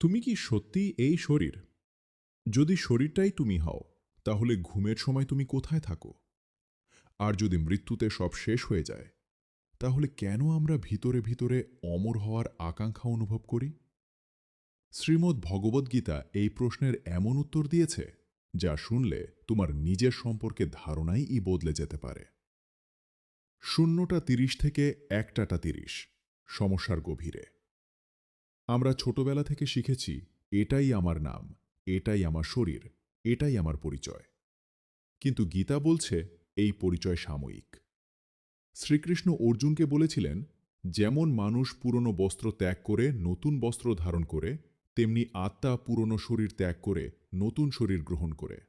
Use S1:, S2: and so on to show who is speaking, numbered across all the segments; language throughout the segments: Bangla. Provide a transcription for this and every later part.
S1: তুমি কি সত্যি এই শরীর? যদি শরীরটাই তুমি হও, তাহলে ঘুমের সময় তুমি কোথায় থাকো? আর যদি মৃত্যুতে সব শেষ হয়ে যায়, তাহলে কেন আমরা ভিতরে ভিতরে অমর হওয়ার আকাঙ্ক্ষা অনুভব করি? শ্রীমদ্ ভগবদ্গীতা এই প্রশ্নের এমন উত্তর দিয়েছে, যা শুনলে তোমার নিজের সম্পর্কে ধারণাই ই বদলে যেতে পারে। শূন্যটা তিরিশ থেকে একটাটা তিরিশ, সমস্যার গভীরে। আমরা ছোটবেলা থেকে শিখেছি, এটাই আমার নাম, এটাই আমার শরীর, এটাই আমার পরিচয়। কিন্তু গীতা বলছে, এই পরিচয় সাময়িক। শ্রীকৃষ্ণ অর্জুনকে বলেছিলেন, যেমন মানুষ পুরনো বস্ত্র ত্যাগ করে নতুন বস্ত্র ধারণ করে, তেমনি আত্মা পুরনো শরীর ত্যাগ করে নতুন শরীর গ্রহণ করে।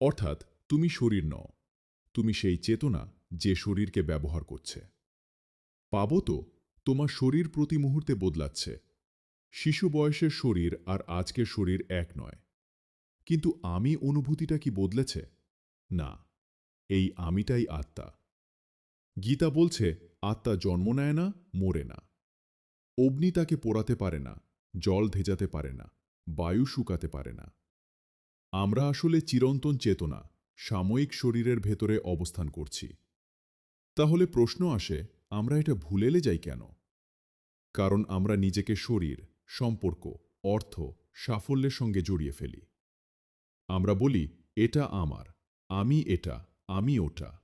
S1: অর্থাৎ তুমি শরীর নও, তুমি সেই চেতনা যে শরীরকে ব্যবহার করছে। পাব তো, তোমার শরীর প্রতি মুহূর্তে বদলাচ্ছে শিশু বয়সের শরীর আর আজকের শরীর এক নয়। কিন্তু আমি অনুভূতিটা কি বদলেছে? না, এই আমিটাই আত্মা। গীতা বলছে, আত্মা জন্ম নেয় না, মরে না। অগ্নি তাকে পোড়াতে পারে না, জল ভেজাতে পারে না, বায়ু শুকাতে পারে না। আমরা আসলে চিরন্তন চেতনা, সাময়িক শরীরের ভেতরে অবস্থান করছি। তাহলে প্রশ্ন আসে, আমরা এটা ভুলেলে যাই কেন? কারণ আমরা নিজেকে শরীর সম্পর্ক, অর্থ, সাফল্যের সঙ্গে জড়িয়ে ফেলি। আমরা বলি, এটা আমার, আমি এটা, আমি ওটা।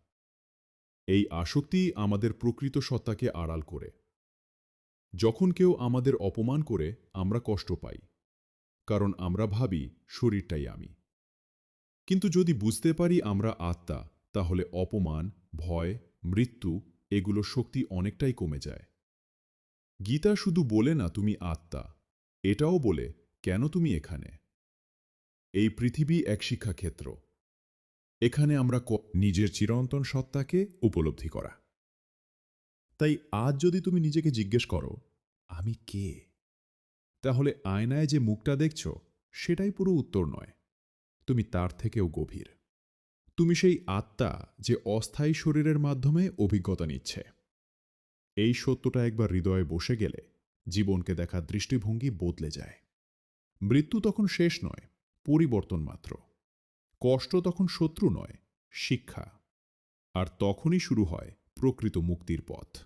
S1: এই আসক্তি আমাদের প্রকৃত সত্তাকে আড়াল করে। যখন কেউ আমাদের অপমান করে, আমরা কষ্ট পাই, কারণ আমরা ভাবি, শরীরটাই আমি। কিন্তু যদি বুঝতে পারি আমরা আত্মা, তাহলে অপমান, ভয়, মৃত্যু এগুলো শক্তি অনেকটাই কমে যায়। গীতা শুধু বলে না তুমি আত্মা, এটাও বলে, কেন তুমি এখানে? এই পৃথিবী এক শিক্ষাক্ষেত্র। এখানে আমরা নিজের চিরন্তন সত্তাকে উপলব্ধি করা। তাই আজ যদি তুমি নিজেকে জিজ্ঞেস করো, আমি কে? তাহলে আয়নায় যে মুখটা দেখছ, সেটাই পুরো উত্তর নয়। তুমি তার থেকেও গভীর। তুমি সেই আত্মা যে অস্থায়ী শরীরের মাধ্যমে অভিজ্ঞতা নিচ্ছে। এই সত্যটা একবার হৃদয়ে বসে গেলে জীবনকে দেখার দৃষ্টিভঙ্গি বদলে যায়। মৃত্যু তখন শেষ নয়, পরিবর্তন মাত্র। কষ্ট তখন শত্রু নয়, শিক্ষা। আর তখনই শুরু হয় প্রকৃত মুক্তির পথ।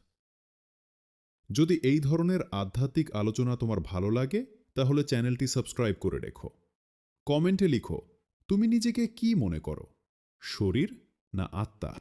S1: যদি এই ধরনের আধ্যাত্মিক আলোচনা তোমার ভালো লাগে, তাহলে চ্যানেলটি সাবস্ক্রাইব করে রেখো। কমেন্টে লিখো, তুমি নিজেকে কি মনে করো? শরীর না আত্মা?